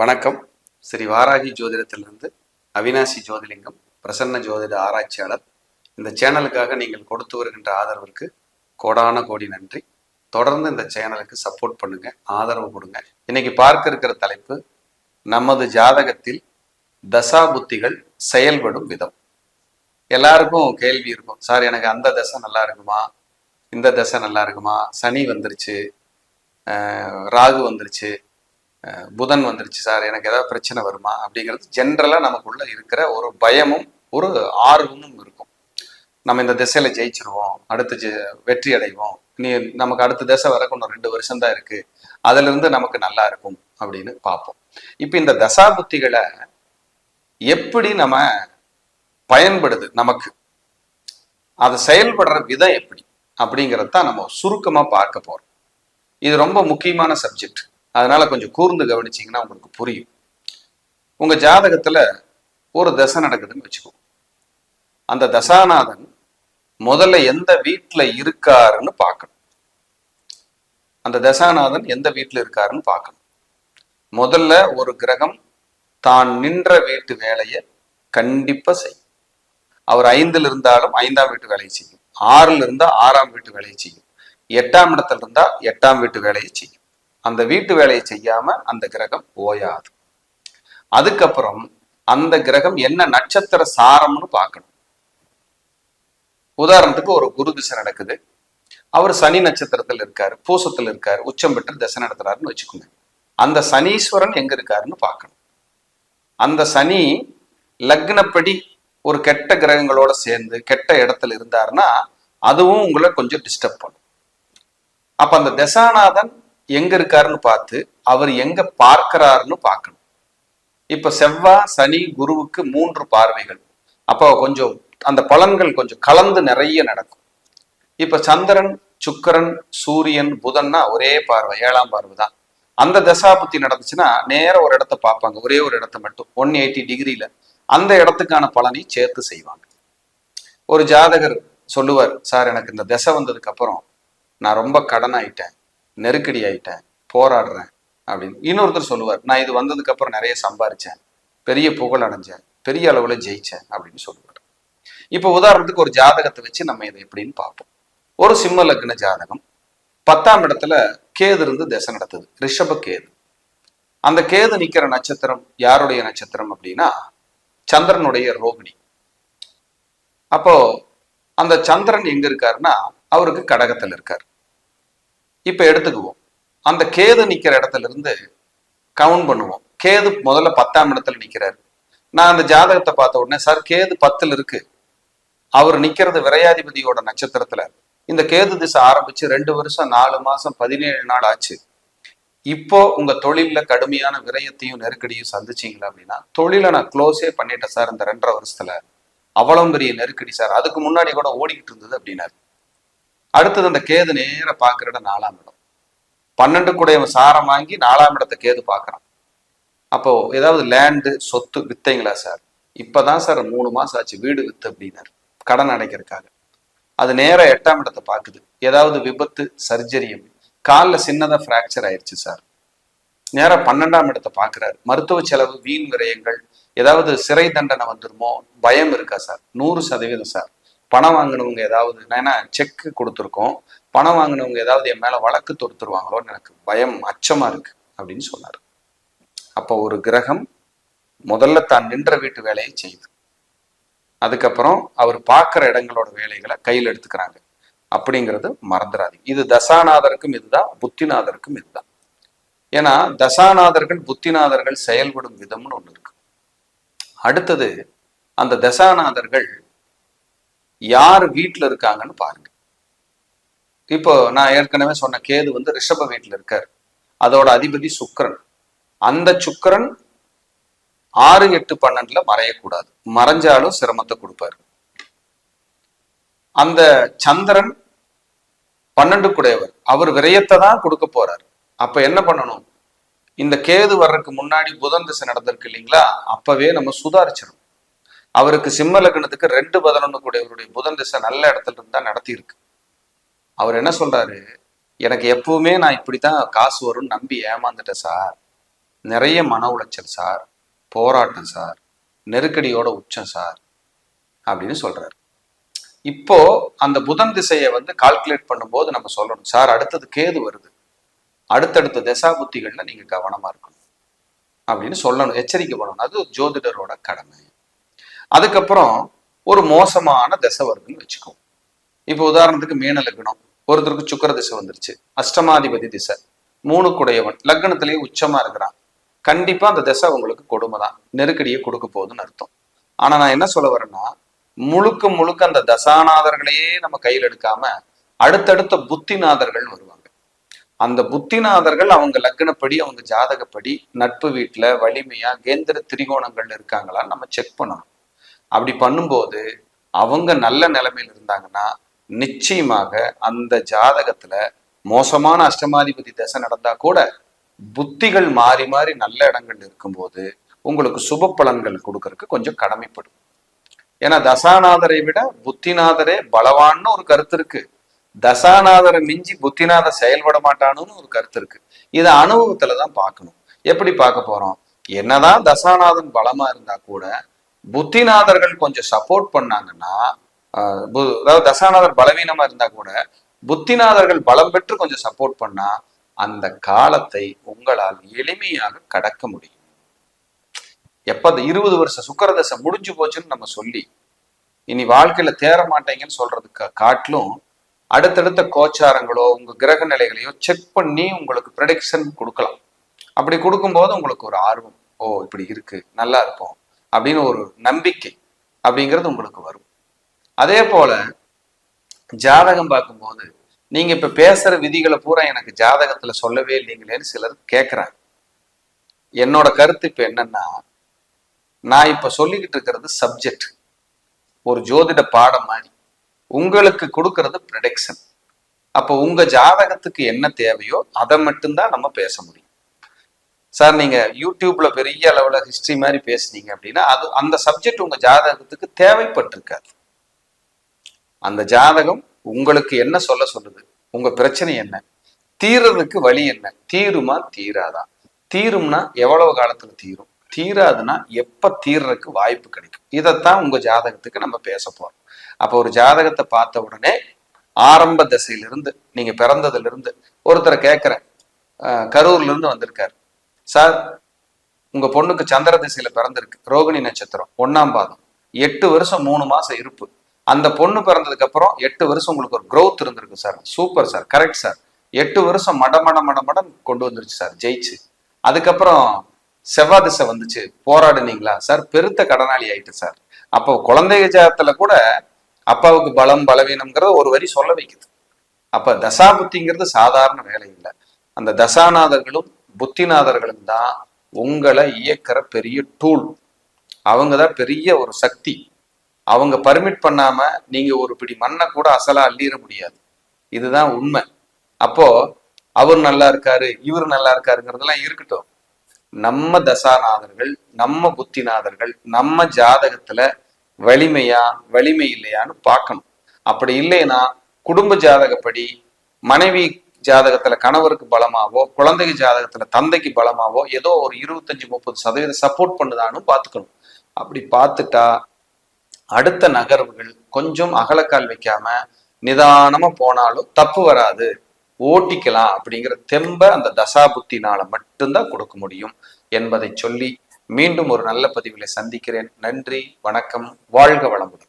வணக்கம். ஸ்ரீ வாராகி ஜோதிடத்திலிருந்து அவினாசி ஜோதிலிங்கம் பிரசன்ன ஜோதிட ஆராய்ச்சியாளர். இந்த சேனலுக்காக நீங்கள் கொடுத்து வருகின்ற ஆதரவிற்கு கோடான கோடி நன்றி. தொடர்ந்து இந்த சேனலுக்கு சப்போர்ட் பண்ணுங்க ஆதரவு கொடுங்க. இன்னைக்கு பார்க்க இருக்கிற தலைப்பு நமது ஜாதகத்தில் தசா புத்திகள் செயல்படும் விதம். எல்லாருக்கும் கேள்வி இருக்கும் சார் எனக்கு அந்த தசை நல்லா இருக்குமா? இந்த தசை நல்லா இருக்குமா? சனி வந்துருச்சு ராகு வந்துருச்சு புதன் வந்துருச்சு சார் எனக்கு ஏதாவது பிரச்சனை வருமா? அப்படிங்கிறது ஜென்ரலாக நமக்குள்ள இருக்கிற ஒரு பயமும் ஒரு ஆர்வமும் இருக்கும். நம்ம இந்த திசையில ஜெயிச்சிருவோம் அடுத்து ஜெ- வெற்றி அடைவோம் நீ நமக்கு அடுத்த தசை வரைக்கும் இன்னும் ரெண்டு வருஷம் தான் இருக்கு அதுல இருந்து நமக்கு நல்லா இருக்கும் அப்படின்னு பார்ப்போம். இப்போ இந்த தசா புத்திகளை எப்படி நம்ம பயன்படுது நமக்கு? அது செயல்படுற விதம் எப்படி? அப்படிங்கிறத தான் நம்ம சுருக்கமா பார்க்க போறோம். இது ரொம்ப முக்கியமான சப்ஜெக்ட் அதனால கொஞ்சம் கூர்ந்து கவனிச்சீங்கன்னா உங்களுக்கு புரியும். உங்க ஜாதகத்துல ஒரு தசை நடக்குதுன்னு வச்சுக்கோ அந்த தசாநாதன் முதல்ல எந்த வீட்டுல இருக்காருன்னு பார்க்கணும். அந்த தசாநாதன் எந்த வீட்டுல இருக்காருன்னு பார்க்கணும். முதல்ல ஒரு கிரகம் தான் நின்ற வீட்டு வேலையை கண்டிப்பா செய்யும். அவர் ஐந்துல இருந்தாலும் ஐந்தாம் வீட்டு வேலையை செய்யும். ஆறுல இருந்தா ஆறாம் வீட்டு வேலையை செய்யும். எட்டாம் இடத்துல இருந்தா எட்டாம் வீட்டு வேலையை செய்யும். அந்த வீட்டு வேலையை செய்யாம அந்த கிரகம் ஓயாது. அதுக்கப்புறம் அந்த கிரகம் என்ன நட்சத்திர சாரம்னு பார்க்கணும். உதாரணத்துக்கு ஒரு குரு திசை நடக்குது. அவர் சனி நட்சத்திரத்தில் இருக்காரு பூசத்தில் இருக்காரு உச்சம் பெற்று திசை நடத்துறாருன்னு வச்சுக்கோங்க. அந்த சனீஸ்வரன் எங்க இருக்காருன்னு பார்க்கணும். அந்த சனி லக்னப்படி ஒரு கெட்ட கிரகங்களோட சேர்ந்து கெட்ட இடத்துல இருந்தாருன்னா அதுவும் உங்களை கொஞ்சம் டிஸ்டர்ப் பண்ணும். அப்ப அந்த தசாநாதன் எங்க இருக்காருன்னு பார்த்து அவர் எங்க பார்க்கிறாருன்னு பார்க்கணும். இப்ப செவ்வாய் சனி குருவுக்கு மூன்று பார்வைகள். அப்போ கொஞ்சம் அந்த பலன்கள் கொஞ்சம் கலந்து நிறைய நடக்கும். இப்ப சந்திரன் சுக்கிரன் சூரியன் புதன்னா ஒரே பார்வை ஏழாம் பார்வை தான். அந்த தசாபுத்தி நடந்துச்சுன்னா நேர ஒரு இடத்த பார்ப்பாங்க ஒரே ஒரு இடத்த மட்டும். ஒன் எயிட்டி டிகிரியில. அந்த இடத்துக்கான பலனை சேர்த்து செய்வாங்க. ஒரு ஜாதகர் சொல்லுவார் சார் எனக்கு இந்த திசை வந்ததுக்கு அப்புறம் நான் ரொம்ப கடன் ஆயிட்டேன் நெருக்கடி ஆயிட்டேன் போராடுறேன் அப்படின்னு. இன்னொருத்தர் சொல்லுவார் நான் இது வந்ததுக்கு அப்புறம் நிறைய சம்பாரிச்சேன் பெரிய புகழ் அடைஞ்சேன் பெரிய அளவுல ஜெயிச்சேன் அப்படின்னு சொல்லுவார். இப்போ உதாரணத்துக்கு ஒரு ஜாதகத்தை வச்சு நம்ம இதை எப்படின்னு பார்ப்போம். ஒரு சிம்ம லக்ன ஜாதகம் பத்தாம் இடத்துல கேது இருந்து திசை நடத்துது ரிஷப கேது. அந்த கேது நிக்கிற நட்சத்திரம் யாருடைய நட்சத்திரம் அப்படின்னா சந்திரனுடைய ரோகிணி. அப்போ அந்த சந்திரன் எங்க இருக்காருன்னா அவருக்கு கடகத்துல இருக்கார். இப்ப எடுத்துக்குவோம். அந்த கேது நிக்கிற இடத்துல இருந்து கவுண்ட் பண்ணுவோம். கேது முதல்ல பத்தாம் இடத்துல நிக்கிறாரு. நான் அந்த ஜாதகத்தை பார்த்த உடனே சார் கேது பத்துல இருக்கு. அவர் நிக்கிறது விரையாதிபதியோட நட்சத்திரத்துல. இந்த கேது திசை ஆரம்பிச்சு ரெண்டு வருஷம் நாலு மாசம் பதினேழு நாள் ஆச்சு. இப்போ உங்க தொழில்ல கடுமையான விரயத்தையும் நெருக்கடியும் சந்திச்சீங்களா அப்படின்னா தொழிலை நான் க்ளோஸே பண்ணிட்டேன் சார் இந்த ரெண்டரை வருஷத்துல. அவ்வளவு பெரிய நெருக்கடி சார். அதுக்கு முன்னாடி கூட ஓடிக்கிட்டு இருந்தது அப்படின்னாரு. அடுத்தது அந்த கேது நேர பார்க்குற இடம் நாலாம் இடம். பன்னெண்டு கூடையவன் சாரம் வாங்கி நாலாம் இடத்தை கேது பார்க்குறான். அப்போ ஏதாவது லேண்டு சொத்து வித்தைங்களா சார்? இப்பதான் சார் மூணு மாசம் ஆச்சு வீடு வித்து அப்படின்னாரு. கடன் அடைக்கிறதுக்காக. அது நேர எட்டாம் இடத்தை பார்க்குது. ஏதாவது விபத்து சர்ஜரி காலில் சின்னதாக ஃப்ராக்சர் ஆயிடுச்சு சார். நேராக பன்னெண்டாம் இடத்தை பார்க்குறாரு. மருத்துவ செலவு வீண் விரயங்கள் ஏதாவது சிறை தண்டனை வந்துருமோ? பயம் இருக்கா சார்? நூறு சதவீதம் சார். பணம் வாங்கினவங்க ஏதாவது என்னன்னா செக்கு செக் கொடுத்துருக்கோம். பணம் வாங்கினவங்க ஏதாவது என் மேல வழக்கு தொடுத்துருவாங்களோன்னு எனக்கு பயம் அச்சமா இருக்கு அப்படின்னு சொன்னார். அப்போ ஒரு கிரகம் முதல்ல தான் நின்ற வீட்டு வேலையை செய்யுது அதுக்கப்புறம் அவர் பார்க்குற இடங்களோட வேலைகளை கையில் எடுத்துக்கிறாங்க. அப்படிங்கிறது மறந்துடாதீங்க இது தசாநாதருக்கும் இதுதான் புத்திநாதருக்கும் இதுதான். ஏன்னா தசாநாதர்கள் புத்திநாதர்கள் செயல்படும் விதம்னு ஒன்று இருக்கு. அடுத்தது அந்த தசாநாதர்கள் யார் வீட்டில் இருக்காங்கன்னு பாருங்க. இப்போ நான் ஏற்கனவே சொன்ன கேது வந்து ரிஷப வீட்டில் இருக்கார். அதோட அதிபதி சுக்கரன். அந்த சுக்கரன் ஆறு எட்டு பன்னெண்டுல மறையக்கூடாது. மறைஞ்சாலும் சிரமத்தை கொடுப்பாரு. அந்த சந்திரன் பன்னெண்டு குடையவர் அவர் விரயத்தை தான் கொடுக்க போறார். அப்ப என்ன பண்ணணும்? இந்த கேது வர்றதுக்கு முன்னாடி புதன் திசை நடந்திருக்கு இல்லைங்களா? அப்பவே நம்ம சுதாரிச்சிடணும். அவருக்கு சிம்ம லக்னத்துக்கு ரெண்டு பதினொன்று கூடியவருடைய புதன் திசை நல்ல இடத்துல இருந்தா நடத்தி இருக்கு அவர் என்ன சொல்றாரு? எனக்கு எப்பவுமே நான் இப்படித்தான் காசு வரும்னு நம்பி ஏமாந்துட்டேன் சார். நிறைய மன உளைச்சல் சார். போராட்டம் சார். நெருக்கடியோட உச்சம் சார். அப்படின்னு சொல்றாரு. இப்போ அந்த புதன் திசையை வந்து கால்குலேட் பண்ணும்போது நம்ம சொல்லணும். சார் அடுத்தது கேது வருது. அடுத்தடுத்த திசா புத்திகள்ல நீங்க கவனமா இருக்கணும். அப்படின்னு சொல்லணும். எச்சரிக்கை பண்ணணும். அது ஜோதிடரோட கடமை. அதுக்கப்புறம் ஒரு மோசமான திசை வருதுன்னு வச்சுக்கோ. இப்போ உதாரணத்துக்கு மீன லக்னம் ஒருத்தருக்கு சுக்கர திசை வந்துருச்சு அஷ்டமாதிபதி திசை மூணு குடையவன் லக்னத்திலேயே உச்சமா இருக்கிறான். கண்டிப்பா அந்த திசை உங்களுக்கு கொடுமை தான் நெருக்கடியை கொடுக்க போகுதுன்னு அர்த்தம். ஆனா நான் என்ன சொல்ல வரேன்னா முழுக்க முழுக்க அந்த தசாநாதர்களையே நம்ம கையில் எடுக்காம அடுத்தடுத்த புத்திநாதர்கள் வருவாங்க. அந்த புத்திநாதர்கள் அவங்க லக்னப்படி அவங்க ஜாதகப்படி நட்பு வீட்டுல வலிமையா கேந்திர திரிகோணங்கள் இருக்காங்களான்னு நம்ம செக் பண்ணணும். அப்படி பண்ணும்போது அவங்க நல்ல நிலைமையில் இருந்தாங்கன்னா நிச்சயமாக அந்த ஜாதகத்துல மோசமான அஷ்டமாதிபதி தசை நடந்தா கூட புத்திகள் மாறி மாறி நல்ல இடங்கள் இருக்கும்போது உங்களுக்கு சுப பலன்கள் கொடுக்கறதுக்கு கொஞ்சம் கடமைப்படும். ஏன்னா தசாநாதரை விட புத்திநாதரே பலவான்னு ஒரு கருத்து இருக்கு. தசாநாதரை மிஞ்சி புத்திநாதர் செயல்பட மாட்டானுன்னு ஒரு கருத்து இருக்கு. இதை அனுபவத்துல தான் பார்க்கணும். எப்படி பார்க்க போறோம்? என்னதான் தசாநாதன் பலமா இருந்தா கூட புத்திநாதர்கள் கொஞ்சம் சப்போர்ட் பண்ணாங்கன்னா ஆஹ் பு- அதாவது தசாநாதர் பலவீனமா இருந்தா கூட புத்திநாதர்கள் பலம் பெற்று கொஞ்சம் சப்போர்ட் பண்ணா அந்த காலத்தை உங்களால் எளிமையாக கடக்க முடியும். எப்ப அந்த இருபது வருஷ சுக்கரதசை முடிஞ்சு போச்சுன்னு நம்ம சொல்லி இனி வாழ்க்கையில தேற மாட்டேங்கன்னு சொல்றதுக்கு காட்டிலும் அடுத்தடுத்த கோச்சாரங்களோ உங்க கிரக நிலைகளையோ செக் பண்ணி உங்களுக்கு ப்ரெடிக்ஷன் கொடுக்கலாம். அப்படி கொடுக்கும்போது உங்களுக்கு ஒரு ஆர்வம் ஓ இப்படி இருக்கு நல்லா இருப்போம். அப்படின்னு ஒரு நம்பிக்கை அப்படிங்கிறது உங்களுக்கு வரும். அதே போல ஜாதகம் பார்க்கும்போது நீங்க இப்ப பேசுற விதிகளை பூரா எனக்கு ஜாதகத்துல சொல்லவே இல்லைங்களேன்னு சிலர் கேட்குறாங்க என்னோட கருத்து இப்ப என்னன்னா நான் இப்ப சொல்லிக்கிட்டு இருக்கிறது சப்ஜெக்ட் ஒரு ஜோதிட பாடம் மாதிரி. உங்களுக்கு கொடுக்கறது ப்ரடிக்ஷன் அப்போ உங்க ஜாதகத்துக்கு என்ன தேவையோ அதை மட்டும்தான் நம்ம பேச முடியும். சார் நீங்க யூடியூப்ல பெரிய அளவுல ஹிஸ்டரி மாதிரி பேசுனீங்க அப்படின்னா அது அந்த சப்ஜெக்ட் உங்க ஜாதகத்துக்கு தேவைப்பட்டிருக்காது. அந்த ஜாதகம் உங்களுக்கு என்ன சொல்ல சொல்லுது? உங்க பிரச்சனை என்ன? தீர்றதுக்கு வழி என்ன? தீருமா தீராதா? தீரும்னா எவ்வளவு காலத்துல தீரும்? தீராதுன்னா எப்ப தீர்றதுக்கு வாய்ப்பு கிடைக்கும்? இதைத்தான் உங்க ஜாதகத்துக்கு நம்ம பேச போறோம். அப்போ ஒரு ஜாதகத்தை பார்த்த உடனே ஆரம்ப தசையிலிருந்து நீங்க பிறந்ததுல இருந்து ஒருத்தரை கேட்கிறேன். கரூர்ல இருந்து வந்திருக்காரு. சார் உங்க பொண்ணுக்கு சந்திர திசையில பிறந்திருக்கு. ரோகிணி நட்சத்திரம் ஒன்னாம் பாதம். எட்டு வருஷம் மூணு மாசம் இருப்பு. அந்த பொண்ணு பிறந்ததுக்கு அப்புறம் எட்டு வருஷம் உங்களுக்கு ஒரு க்ரோத் இருந்திருக்கு sir. Super sir correct sir. எட்டு வருஷம் மட மட மட மடம் கொண்டு வந்துருச்சு சார் ஜெயிச்சு. அதுக்கப்புறம் செவ்வாய் திசை வந்துச்சு. போராடுனீங்களா? சார் பெருத்த கடனாளி ஆயிட்டு சார். அப்போ குழந்தை ஜாதத்துல கூட அப்பாவுக்கு பலம் பலவீனம்ங்கிறத ஒரு வரி சொல்ல வைக்குது. அப்ப தசாபுத்திங்கிறது சாதாரண வேலை இல்லை. அந்த தசாநாதர்களும் புத்திநாதர்களும் தான் உங்களை இயக்கிற பெரிய டூல் அவங்க தான் பெரிய ஒரு சக்தி. அவங்க பர்மிட் பண்ணாம நீங்க ஒரு பிடி மண்ணை கூட அசலா அள்ளிட முடியாது. இதுதான் உண்மை. அப்போ அவர் நல்லா இருக்காரு இவர் நல்லா இருக்காருங்கிறதெல்லாம் இருக்கட்டும். நம்ம தசாநாதர்கள் நம்ம புத்திநாதர்கள் நம்ம ஜாதகத்துல வலிமையா வலிமை இல்லையான்னு பார்க்கணும். அப்படி இல்லைன்னா குடும்ப ஜாதகப்படி மனைவி ஜாதகத்துல கணவருக்கு பலமாவோ குழந்தைங்க ஜாதகத்துல தந்தைக்கு பலமாவோ ஏதோ ஒரு இருபத்தஞ்சு முப்பது சதவீதம் சப்போர்ட் பண்ணுதான்னு பார்த்துக்கணும். அப்படி பார்த்துட்டா அடுத்த நகர்வுகள் கொஞ்சம் அகலக்கால் வைக்காம நிதானமா போனாலும் தப்பு வராது. ஓட்டிக்கலாம் அப்படிங்கிற தெம்ப அந்த தசாபுத்தினால மட்டும்தான் கொடுக்க முடியும் என்பதை சொல்லி மீண்டும் ஒரு நல்ல பதிவிலை சந்திக்கிறேன். நன்றி வணக்கம் வாழ்க வளமுடன்.